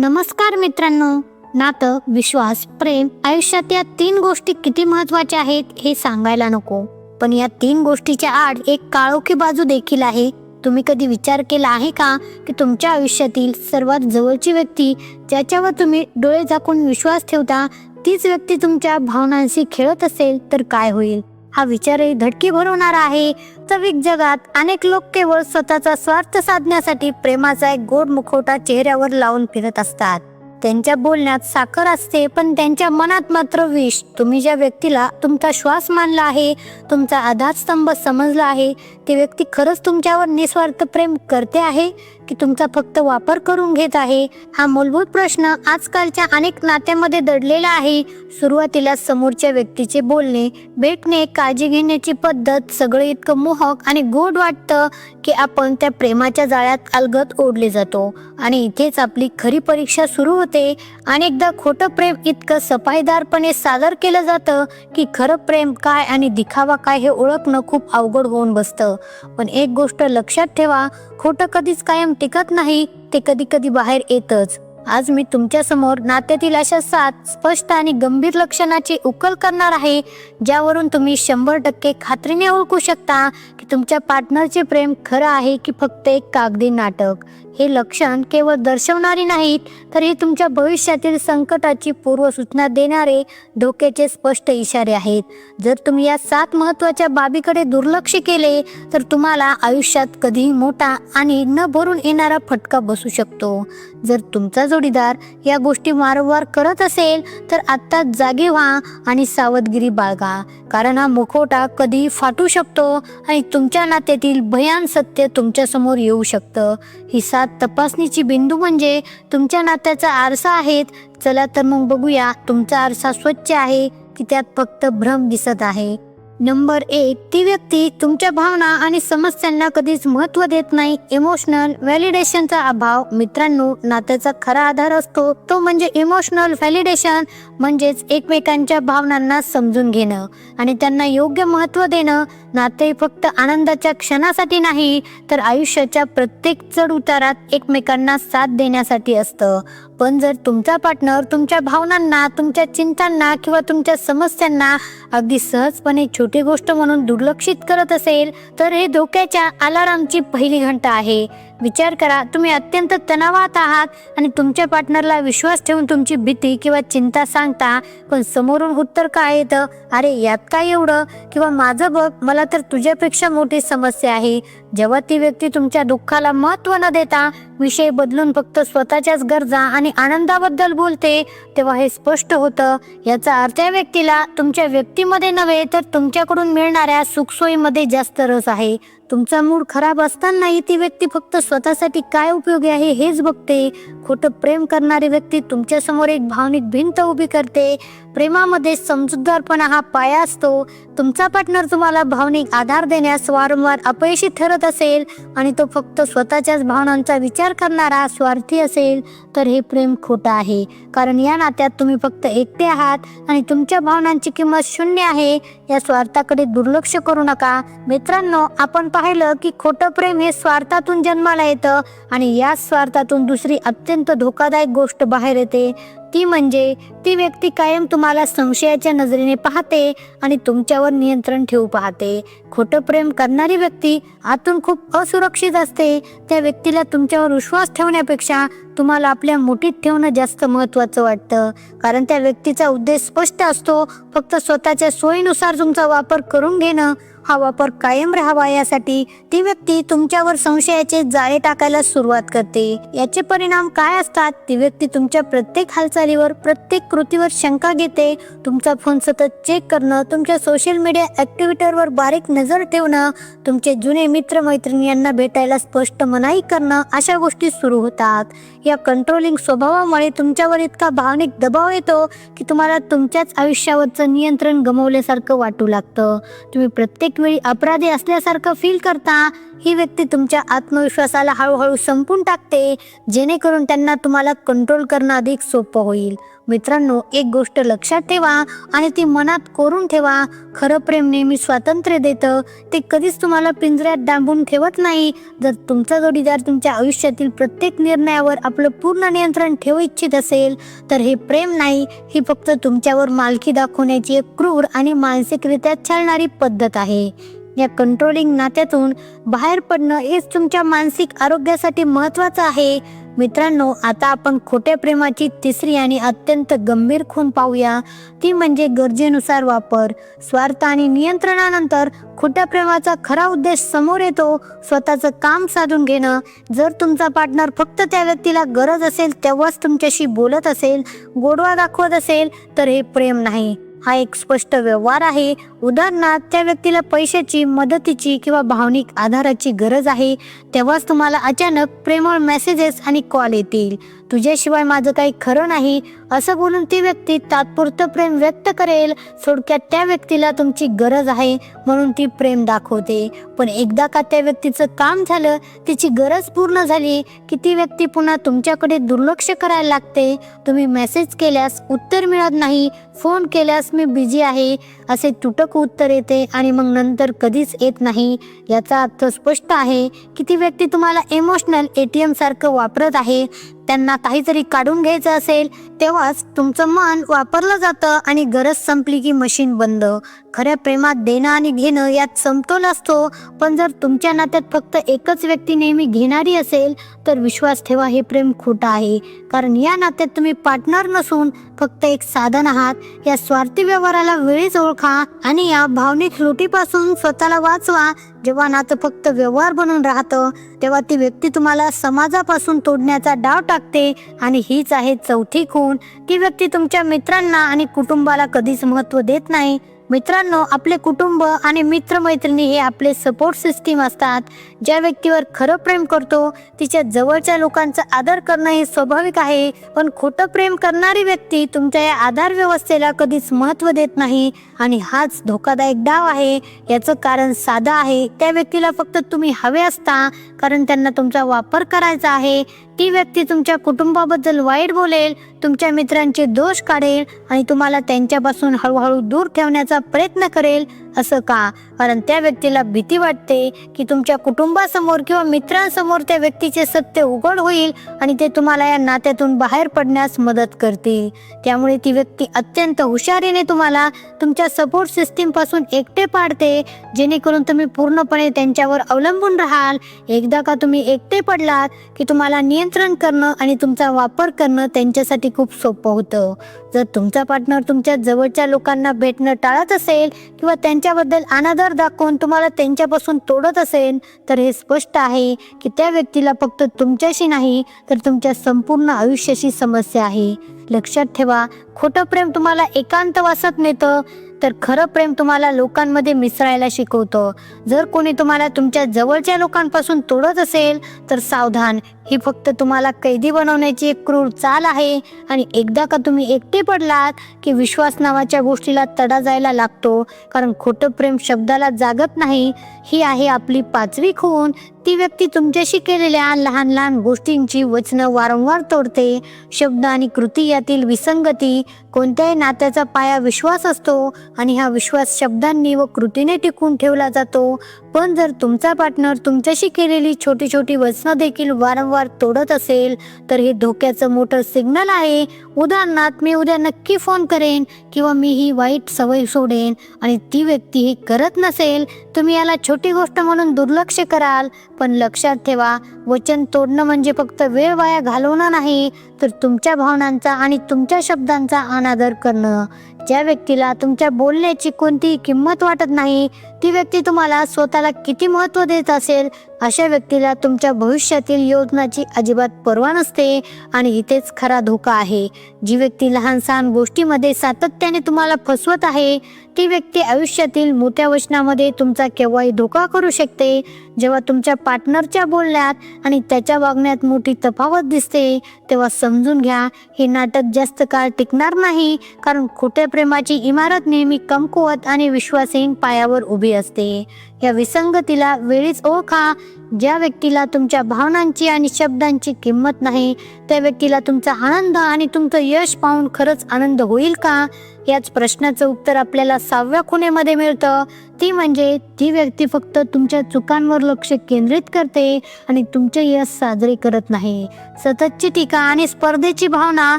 नमस्कार मित्रांनो. नातं विश्वास प्रेम आयुष्यात या तीन गोष्टी किती महत्त्वाच्या आहेत हे सांगायला नको. पण या तीन गोष्टीच्या आड एक काळोखी बाजू देखील आहे. तुम्ही कधी विचार केला आहे का की तुमच्या आयुष्यातील सर्वात जवळची व्यक्ती ज्याच्यावर तुम्ही डोळे झाकून विश्वास ठेवता तीच व्यक्ती तुमच्या भावनांशी खेळत असेल तर काय होईल? हा विचारही धडकी भरवणारा आहे. वास्तविक जगात अनेक लोक केवळ स्वतःचा स्वार्थ साधण्यासाठी प्रेमाचा एक गोड मुखवटा चेहऱ्यावर लावून फिरत असतात. त्यांच्या बोलण्यात साखर असते पण त्यांच्या मनात मात्र विष. तुम्ही ज्या व्यक्तीला तुमचा श्वास मानला आहे तुमचा आधारस्तंभ समजला आहे ती व्यक्ती खरंच तुमच्यावर निस्वार्थ प्रेम करते आहे? की तुमचा फक्त वापर करून घेत आहे. हा मूलभूत प्रश्न आजकालच्या अनेक नात्यामध्ये दडलेला आहे. सुरुवातीला समोरच्या व्यक्तीचे बोलणे भेटणे काळजी घेण्याची पद्धत सगळं इतकं मोहक आणि गोड वाटतं की आपण त्या प्रेमाच्या जाळ्यात अलगत ओढले जातो. आणि इथेच आपली खरी परीक्षा सुरू होते. अनेकदा खोटं प्रेम इतकं सफाईदारपणे सादर केलं जातं की खरं प्रेम काय आणि दिखावा काय हे ओळखणं खूप अवघड होऊन बसतं. पण एक गोष्ट लक्षात ठेवा खोटं कधीच कायम टिकत नाही ते कधी कधी बाहेर येतच. आज मी तुमच्यासमोर नात्यातील अशा सात स्पष्ट आणि गंभीर लक्षणाची उकल करणार आहे ज्यावरून तुम्ही शंभर टक्के खात्रीने ओळखू शकता की तुमच्या पार्टनरचे प्रेम खरं आहे की फक्त एक कागदी नाटक. हे लक्षण केवळ दर्शवणारी नाहीत तर हे तुमच्या भविष्यातील संकटाची पूर्वसूचना देणारे धोक्याचे स्पष्ट इशारे आहेत. जर तुम्ही या सात महत्त्वाच्या बाबीकडे दुर्लक्ष केले तर तुम्हाला आयुष्यात कधीही मोठा आणि न भरून येणारा फटका बसू शकतो. जर तुमचा जोडीदार या गोष्टी वारंवार करत असेल तर आत्ताच जागे व्हा आणि सावधगिरी बाळगा. कारण हा मुखवटा कधी फाटू शकतो आणि तुमच्या नात्यातील भयान सत्य तुमच्यासमोर येऊ शकतं. ही सात तपासणीची बिंदू म्हणजे तुमच्या नात्याचा आरसा आहेत. चला तर मग बघूया तुमचा आरसा स्वच्छ आहे की त्यात फक्त भ्रम दिसत आहे. नंबर एक ती व्यक्ती तुमच्या भावना आणि समस्यांना कधीच महत्त्व देत नाही. इमोशनल व्हॅलिडेशनचा अभाव मित्रांनो नात्याचा खरा आधार असतो. तो म्हणजे इमोशनल व्हॅलिडेशन म्हणजेच एकमेकांच्या भावनांना समजून घेणं आणि त्यांना योग्य महत्त्व देणं. नाते फक्त आनंदाच्या क्षणासाठी नाही तर आयुष्याच्या प्रत्येक चढ उतारात एकमेकांना साथ देण्यासाठी असतं. पण जर तुमचा पार्टनर तुमच्या भावनांना तुमच्या चिंतांना किंवा तुमच्या समस्यांना अगदी सहजपणे छोट गोष्ट म्हणून दुर्लक्षित करत असेल तर हे धोक्याच्या अलारामची पहिली घंटा आहे. विचार करा. तुम्ही अत्यंत तणावात आहात आणि तुमच्या पार्टनरला विश्वास ठेवून तुमची भीती किंवा चिंता सांगता पण समोरून उत्तर काय येतं? अरे यात काय एवढं? किंवा माझं बघ मला तर तुझ्यापेक्षा मोठी समस्या आहे. जेव्हा ती व्यक्ती तुमच्या दुःखाला महत्त्व न देता विषय बदलून फक्त स्वतःच्याच गरजा आणि आनंदाबद्दल बोलते तेव्हा हे स्पष्ट होतं. याचा अर्थ या व्यक्तीला तुमच्या व्यक्तीमध्ये नव्हे तर तुमच्याकडून मिळणाऱ्या सुखसोयीमध्ये जास्त रस आहे. तुमचा मूड खराब असतानाही ती व्यक्ती फक्त स्वतःसाठी काय उपयोगी आहे हेच बघते. खोटं प्रेम करणारी व्यक्ती तुमच्यासमोर एक भावनिक भिंत उभी करते. प्रेमामध्ये समजूतदारपणा हा पाया असतो. तुमचा पार्टनर तुम्हाला भावनिक आधार देण्यास वारंवार अपयशी ठरत असेल आणि तो फक्त स्वतःच्याच भावनांचा विचार करणारा स्वार्थी असेल तर हे प्रेम खोटं आहे. कारण या नात्यात तुम्ही फक्त एकटे आहात आणि तुमच्या भावनांची किंमत शून्य आहे. या स्वार्थाकडे दुर्लक्ष करू नका. मित्रांनो आपण पाहिलं की खोटं प्रेम हे स्वार्थातून जन्माला येतं आणि या स्वार्थातून दुसरी अत्यंत धोकादायक गोष्ट बाहेर येते. ती म्हणजे ती व्यक्ती कायम तुम्हाला संशयाच्या नजरेने पाहते आणि तुमच्यावर नियंत्रण ठेवू पाहते. खोटं प्रेम करणारी व्यक्ती आतून खूप असुरक्षित असते. त्या व्यक्तीला तुमच्यावर विश्वास ठेवण्यापेक्षा तुम्हाला आपल्या मुठीत ठेवणं जास्त महत्त्वाचं वाटतं. कारण त्या व्यक्तीचा उद्देश स्पष्ट असतो. फक्त स्वतःच्या सोयीनुसार तुमचा वापर करून घेणं हा वापर कायम राहावा यासाठी ती व्यक्ती तुमच्यावर संशयाचे जाळे टाकायला सुरुवात करते. याचे परिणाम काय असतात? ती व्यक्ती तुमच्या प्रत्येक हालचालीवर प्रत्येक कृतीवर शंका घेते. तुमचा फोन सतत चेक करणं तुमच्या सोशल मीडिया ॲक्टिव्हिटीवर बारीक नजर ठेवणं तुमचे जुने मित्र मैत्रिणी यांना भेटायला स्पष्ट मनाई करणं अशा गोष्टी सुरू होतात. या कंट्रोलिंग स्वभावामुळे तुमच्यावर इतका भावनिक दबाव येतो की तुम्हाला तुमच्याच आयुष्यावरचं नियंत्रण गमावल्यासारखं वाटू लागतं. तुम्ही प्रत्येक वेळी अपराधी असल्यासारखं फील करता. ही व्यक्ती तुमच्या आत्मविश्वासाला हळूहळू संपून टाकते जेणेकरून त्यांना तुम्हाला कंट्रोल करणं अधिक सोपं होईल. मित्रांनो एक गोष्ट लक्षात ठेवा आणि ती मनात कोरून ठेवा. खरं प्रेम नेहमी स्वातंत्र्य देतं. ते कधीच तुम्हाला पिंजऱ्यात डांबून ठेवत नाही. जर तुमचा जोडीदार तुमच्या आयुष्यातील प्रत्येक निर्णयावर आपलं पूर्ण नियंत्रण ठेवू इच्छित असेल तर हे प्रेम नाही. ही फक्त तुमच्यावर मालकी दाखवण्याची एक क्रूर आणि मानसिकरित्या चालणारी पद्धत आहे. या कंट्रोलिंग नात्यातून बाहेर पडणं हेच तुमच्या मानसिक आरोग्यासाठी महत्त्वाचं आहे. मित्रांनो आता आपण खोट्या प्रेमाची तिसरी आणि अत्यंत गंभीर खून पाहूया. ती म्हणजे गरजेनुसार वापर. स्वार्थ आणि नियंत्रणानंतर खोट्या प्रेमाचा खरा उद्देश समोर येतो. स्वतःचं काम साधून घेणं. जर तुमचा पार्टनर फक्त त्या व्यक्तीला गरज असेल तेव्हाच तुमच्याशी बोलत असेल गोडवा दाखवत असेल तर हे प्रेम नाही. हा एक स्पष्ट व्यवहार आहे. उदाहरणार्थ त्या व्यक्तीला पैशाची मदतीची किंवा भावनिक आधाराची गरज आहे. तेव्हाच तुम्हाला अचानक प्रेमळ मेसेजेस आणि कॉल येतील. तुझ्याशिवाय माझं काही खरं नाही असं बोलून ती व्यक्ती तात्पुरतं प्रेम व्यक्त करेल. थोडक्यात त्या व्यक्तीला तुमची गरज आहे म्हणून ती प्रेम दाखवते. पण एकदा का त्या व्यक्तीचं काम झालं तिची गरज पूर्ण झाली की ती व्यक्ती पुन्हा तुमच्याकडे दुर्लक्ष करायला लागते. तुम्ही मेसेज केल्यास उत्तर मिळत नाही फोन केल्यास मी बिझी आहे असे तुटक उत्तर येते आणि मग नंतर कधीच येत नाही. याचा अर्थ स्पष्ट आहे की ती व्यक्ती तुम्हाला इमोशनल ए टी एम सारखं वापरत आहे. त्यांना काहीतरी काढून घ्यायचं असेल तेव्हाच तुमचं मन वापरलं जातं आणि गरज संपली की मशीन बंद. खऱ्या प्रेमात देणं आणि घेणं यात समतोल असतो. पण जर तुमच्या नात्यात फक्त एकच व्यक्ती नेहमी घेणारी असेल तर विश्वास ठेवा हे प्रेम खोटं आहे. कारण या नात्यात तुम्ही पार्टनर नसून फक्त एक साधन आहात. या स्वार्थी व्यवहाराला वेळीच ओळखा आणि या भावनिक लुटीपासून स्वतःला वाचवा. जेव्हा नातं फक्त व्यवहार बनून राहतं तेव्हा ती व्यक्ती तुम्हाला समाजापासून तोडण्याचा डाव टाकते आणि हीच आहे चौथी खून ती व्यक्ती तुमच्या मित्रांना आणि कुटुंबाला कधीच महत्त्व देत नाही. मित्रांनो आपले कुटुंब आणि मित्रमैत्रिणी हे आपले सपोर्ट सिस्टीम असतात. ज्या व्यक्तीवर खरं प्रेम करतो तिच्या जवळच्या लोकांचा आदर करणं हे स्वाभाविक आहे. पण खोटं प्रेम करणारी व्यक्ती तुमच्या या आधार व्यवस्थेला कधीच महत्त्व देत नाही आणि हाच धोकादायक डाव आहे. याचं कारण साधं आहे. त्या व्यक्तीला फक्त तुम्ही हवे असता कारण त्यांना तुमचा वापर करायचा आहे. ती व्यक्ती तुमच्या कुटुंबाबद्दल वाईट बोलेल तुमच्या मित्रांचे दोष काढेल आणि तुम्हाला त्यांच्यापासून हळूहळू दूर ठेवण्याचा प्रयत्न करेल. असं का? कारण त्या व्यक्तीला भीती वाटते की तुमच्या कुटुंबासमोर किंवा मित्रांसमोर त्या व्यक्तीचे सत्य उघड होईल आणि ते तुम्हाला या नात्यातून बाहेर पडण्यास मदत करतील. त्यामुळे ती व्यक्ती अत्यंत हुशारीने तुम्हाला तुमच्या सपोर्ट सिस्टीमपासून एकटे पाडते जेणेकरून तुम्ही पूर्णपणे त्यांच्यावर अवलंबून राहाल. एकदा का तुम्ही एकटे पडलात की तुम्हाला नियंत्रण करणं आणि तुमचा वापर करणं त्यांच्यासाठी खूप सोपं होतं. जर तुमचा पार्टनर तुमच्या जवळच्या लोकांना भेटणं टाळत असेल किंवा त्यांच्या त्यांच्याबद्दल अनादर दाखवून तुम्हाला त्यांच्यापासून तोडत असेल तर हे स्पष्ट आहे की त्या व्यक्तीला फक्त तुमच्याशी नाही तर तुमच्या संपूर्ण आयुष्याशी समस्या आहे. लक्षात ठेवा खोटं प्रेम तुम्हाला एकांतवासात नेतं तर खरं प्रेम तुम्हाला लोकांमध्ये मिसळायला शिकवतं. जर कोणी तुम्हाला तुमच्या जवळच्या लोकांपासून तोडत असेल तर सावधान. ही फक्त तुम्हाला कैदी बनवण्याची एक क्रूर चाल आहे. आणि एकदा का तुम्ही एकटे पडलात की विश्वास नावाच्या गोष्टीला तडा जायला लागतो. कारण खोटं प्रेम शब्दाला जागत नाही. ही आहे आपली पाचवी खून. ती व्यक्ती तुमच्याशी केलेल्या लहान लहान गोष्टींची वचनं वारंवार तोडते. शब्द आणि कृती यातील विसंगती कोणत्याही नात्याचा पाया विश्वास असतो आणि हा विश्वास शब्दांनी व कृतीने टिकून ठेवला जातो. पण जर तुमचा पार्टनर तुमच्याशी केलेली छोटी छोटी वचनं देखील वारंवार तोडत असेल तर हे धोक्याचं मोठं सिग्नल आहे. उदाहरणार्थ मी उद्या नक्की फोन करेन किंवा मी ही वाईट सवय सोडेन आणि ती व्यक्ती हे करत नसेल तुम्ही याला छोटी गोष्ट म्हणून दुर्लक्ष कराल. पण लक्षात ठेवा वचन तोडणं म्हणजे फक्त वेळ वाया घालवणं नाही तर तुमच्या भावनांचा आणि तुमच्या शब्दांचा अनादर करणं. ज्या व्यक्तीला तुमच्या बोलण्याची कोणतीही किंमत वाटत नाही ती व्यक्ती तुम्हाला स्वतःला किती महत्त्व देत असेल अशा व्यक्तीला तुमच्या भविष्यातील योजनाची अजिबात पर्वा नसते आणि इथेच खरा धोका आहे. जी व्यक्ती लहान सहान गोष्टीमध्ये सातत्याने तुम्हाला फसवत आहे ती व्यक्ती आयुष्यातील मोठ्या वचनामध्ये तुमचा केव्हाही धोका करू शकते. जेव्हा तुमच्या पार्टनरच्या बोलण्यात आणि त्याच्या वागण्यात मोठी तफावत दिसते तेव्हा समजून घ्या हे नाटक जास्त काळ टिकणार नाही कारण खोट्या प्रेमाची इमारत नेहमी कमकुवत आणि विश्वासहीन पायावर उभी असते. या विसंगतीला वेळीच ओळखा ज्या व्यक्तीला तुमच्या भावनांची आणि शब्दांची किंमत नाही त्या व्यक्तीला तुमचा आनंद आणि तुमचं यश पाहून खरंच आनंद होईल का? याच प्रश्नाचं उत्तर आपल्याला सहाव्या खुणेमध्ये मिळतं. ती म्हणजे ती व्यक्ती फक्त तुमच्या चुकांवर लक्ष केंद्रित करते आणि तुमचे यश साजरे करत नाही. सततची टीका आणि स्पर्धेची भावना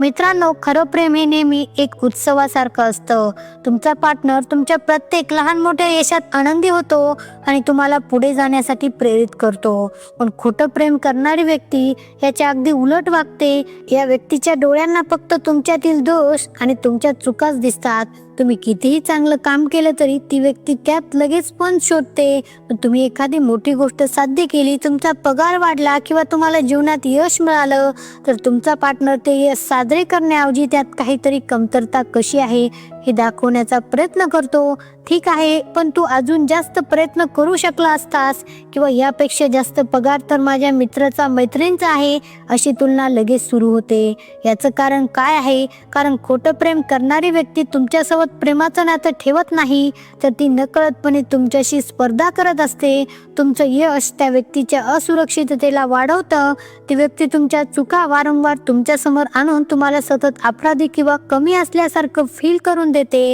मित्रांनो खरं प्रेम हे नेहमी एक उत्सवासारखं असतं. तुमचा पार्टनर तुमच्या प्रत्येक लहान मोठ्या यशात आनंदी होतो आणि तुम्हाला पुढे जाण्यासाठी प्रेरित करतो. पण खोटं प्रेम करणारी व्यक्ती याच्या अगदी उलट वागते. या व्यक्तीच्या डोळ्यांना फक्त तुमच्यातील दोष आणि तुमच्या चुकाच दिसतात. तुम्ही कितीही चांगलं काम केलं तरी ती व्यक्ती त्यात लगेच पण शोधते. पण तुम्ही एखादी मोठी गोष्ट साध्य केली तुमचा पगार वाढला किंवा तुम्हाला जीवनात यश मिळालं तर तुमचा पार्टनर ते यश साजरे करण्याऐवजी त्यात काहीतरी कमतरता कशी आहे हे दाखवण्याचा प्रयत्न करतो. ठीक आहे पण तू अजून जास्त प्रयत्न करू शकला असतास किंवा यापेक्षा जास्त पगार तर माझ्या मित्राचा मैत्रिणीचा आहे अशी तुलना लगेच सुरू होते. याचं कारण काय आहे? कारण खोटं प्रेम करणारी व्यक्ती तुमच्यासोबत प्रेमाचं नातं ठेवत नाही तर ती नकळतपणे तुमच्याशी स्पर्धा करत असते. तुमचं यश त्या व्यक्तीच्या असुरक्षिततेला वाढवतं. ती व्यक्ती तुमच्या चुका वारंवार तुमच्यासमोर आणून तुम्हाला सतत अपराधी किंवा कमी असल्यासारखं फील करून देते.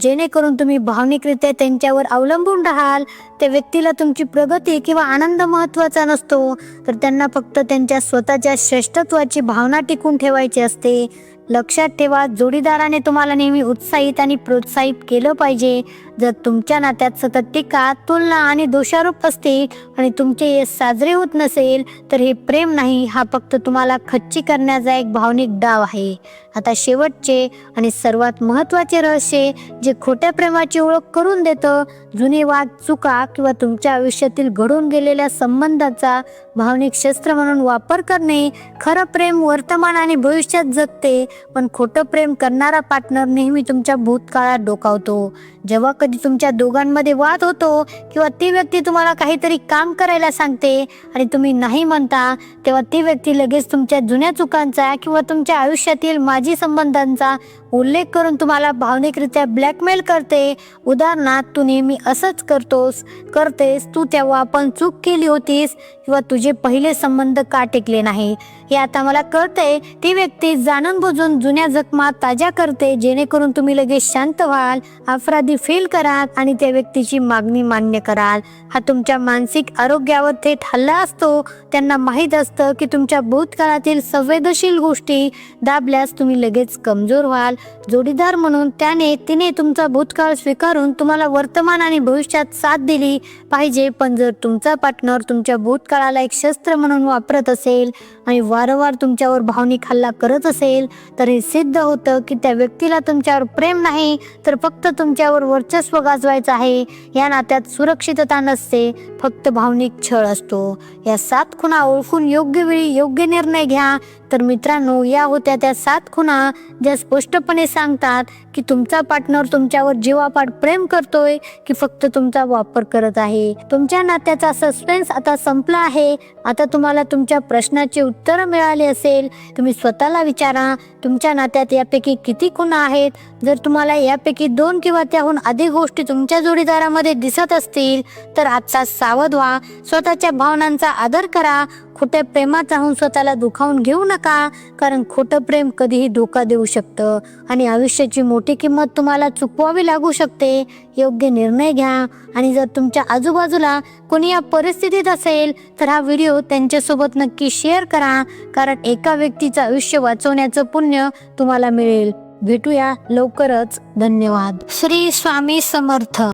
जेणेकरून तुम्ही भावनिकरित्या त्यांच्यावर अवलंबून राहाल. त्या व्यक्तीला तुमची प्रगती किंवा आनंद महत्त्वाचा नसतो. तर त्यांना फक्त त्यांच्या स्वतःच्या श्रेष्ठत्वाची भावना टिकून ठेवायची असते. लक्षात ठेवा जोडीदाराने तुम्हाला नेहमी उत्साहित आणि प्रोत्साहित केलं पाहिजे. जर तुमच्या नात्यात सतत टीका तुलना आणि दोषारोप असतील आणि तुमचे यश साजरे होत नसेल तर हे प्रेम नाही हा फक्त तुम्हाला खच्ची करण्याचा एक भावनिक डाव आहे. आता शेवटचे आणि सर्वात महत्त्वाचे रहस्य जे खोट्या प्रेमाची ओळख करून देतं जुने वाद चुका किंवा तुमच्या आयुष्यातील घडून गेलेल्या संबंधाचा भावनिक शस्त्र म्हणून वापर करणे खरं प्रेम वर्तमान आणि भविष्यात जगते पण खोटं प्रेम करणारा पार्टनर नेहमी तुमच्या भूतकाळात डोकावतो. जेव्हा कधी तुमच्या दोघांमध्ये वाद होतो किंवा ती व्यक्ती तुम्हाला काहीतरी काम करायला सांगते आणि तुम्ही नाही म्हणता तेव्हा ती व्यक्ती लगेच तुमच्या जुन्या चुकांचा किंवा तुमच्या आयुष्यातील माजी संबंधांचा उल्लेख करून तुम्हाला भावनिकरित्या ब्लॅकमेल करते. उदाहरणार्थ तू नेहमी असंच करतोस करतेस तू तेव्हा आपण चूक केली होतीस किंवा तुझे पहिले संबंध का टिकले नाही? हे आता मला कळतंय. ती व्यक्ती जाणून बुजून जुन्या जखमा ताज्या करते. जेणेकरून तुम्ही लगेच शांत व्हाल अपराधी फील कराल आणि त्या व्यक्तीची मागणी मान्य कराल. हा तुमच्या मानसिक आरोग्यावर थेट हल्ला असतो. त्यांना माहीत असतं की तुमच्या भूतकाळातील संवेदनशील गोष्टी दाबल्यास तुम्ही लगेच कमजोर व्हाल. जोडीदार म्हणून त्याने तिने तुमचा भूतकाळ स्वीकारून तुम्हाला वर्तमान आणि भविष्यात साथ दिली पाहिजे. पण जर तुमचा पार्टनर तुमच्या भूतकाळाला एक शस्त्र म्हणून वापरत असेल आणि वारंवार तुमच्यावर भावनिक हल्ला करत असेल तर हे सिद्ध होतं की त्या व्यक्तीला तुमच्यावर प्रेम नाही तर फक्त तुमच्यावर वर्चस्व गाजवायचं आहे. या नात्यात सुरक्षितता नसते फक्त भावनिक छळ असतो. या सात खुणा ओळखून योग्य वेळी योग्य निर्णय घ्या. तर मित्रांनो या होत्या त्या सात खुणा ज्या स्पष्टपणे सांगतात की तुमचा पार्टनर तुमच्यावर जीवापाड प्रेम करतोय की फक्त तुमचा वापर करत आहे. तुमच्या नात्याचा सस्पेन्स आता संपला आहे. आता तुम्हाला तुमच्या प्रश्नाचे उत्तर मिळाले असेल. तुम्ही स्वतःला विचारा तुमच्या नात्यात यापैकी किती खुणा आहेत? जर तुम्हाला यापैकी दोन किंवा त्याहून अधिक गोष्टी तुमच्या जोडीदारामध्ये दिसत असतील तर आजचा सावध व्हा. स्वतःच्या भावनांचा आदर करा. खोट्या प्रेमात राहून स्वतःला दुखावून घेऊ नका कारण खोटं प्रेम कधीही धोका देऊ शकतं. आणि आयुष्याची मोठी मोठी किंमत तुम्हाला चुकवावी लागू शकते. योग्य निर्णय घ्या आणि जर तुमच्या आजूबाजूला कोणी या परिस्थितीत असेल तर हा व्हिडिओ त्यांच्यासोबत नक्की शेअर करा कारण एका व्यक्तीचं आयुष्य वाचवण्याचं पुण्य तुम्हाला मिळेल. भेटूया लवकरच. धन्यवाद. श्री स्वामी समर्थ.